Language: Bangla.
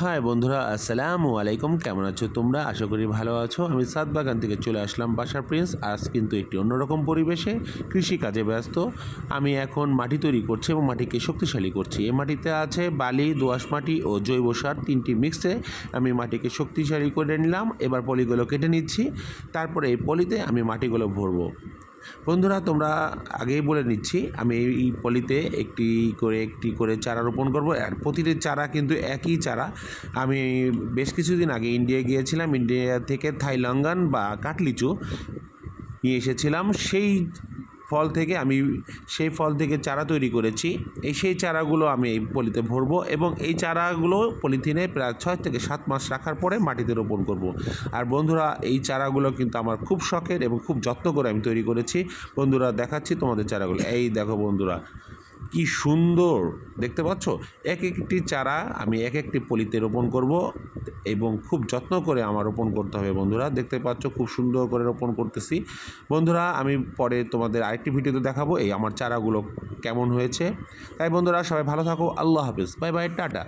হাই বন্ধুরা, আসসালামু আলাইকুম। কেমন আছো তোমরা? আশা করি ভালো আছো। আমি সাত বাগান থেকে চলে আসলাম বাসার প্রিন্স। আজ কিন্তু একটি অন্যরকম পরিবেশে কৃষিকাজে ব্যস্ত। আমি এখন মাটি তৈরি করছি এবং মাটিকে শক্তিশালী করছি। এই মাটিতে আছে বালি, দোআঁশ মাটি ও জৈব সার তিনটি মিক্সে আমি মাটিকে শক্তিশালী করে নিলাম। এবার পলিগুলো কেটে নিচ্ছি। তারপরে এই পলিতে আমি মাটিগুলো ভরবো। বন্ধুরা, তোমরা আগেই বলে নিচ্ছি, আমি এই পলিতে একটি করে একটি করে চারা রোপণ করব। আর প্রতিটি চারা কিন্তু একই চারা। আমি বেশ কিছুদিন আগে ইন্ডিয়া গিয়েছিলাম। ইন্ডিয়া থেকে থাইলঙ্গান বা কাটলিচু নিয়ে এসেছিলাম। সেই ফল থেকে আমি সেই ফল থেকে চারা তৈরি করেছি। এই সেই চারাগুলো আমি এই পলিতে ভরবো এবং এই চারাগুলো পলিথিনে প্রায় ছয় থেকে সাত মাস রাখার পরে মাটিতে রোপণ করব। আর বন্ধুরা, এই চারাগুলো কিন্তু আমার খুব শখের এবং খুব যত্ন করে আমি তৈরি করেছি। বন্ধুরা, দেখাচ্ছি তোমাদের চারাগুলো। এই দেখো বন্ধুরা, কি সুন্দর! দেখতে পাচ্ছ? এক একটি চারা আমি এক একটি পলিতে রোপণ করব। এবং খুব যত্ন করে আমার রোপণ করতে হবে বন্ধুরা। দেখতে পাচ্ছ খুব সুন্দর করে রোপণ করতেছি। বন্ধুরা, আমি পরে তোমাদের আরেকটি ভিডিওতে দেখাবো এই আমার চারাগুলো কেমন হয়েছে। তাই বন্ধুরা, সবাই ভালো থাকো। আল্লাহ হাফিজ। Bye bye, tata.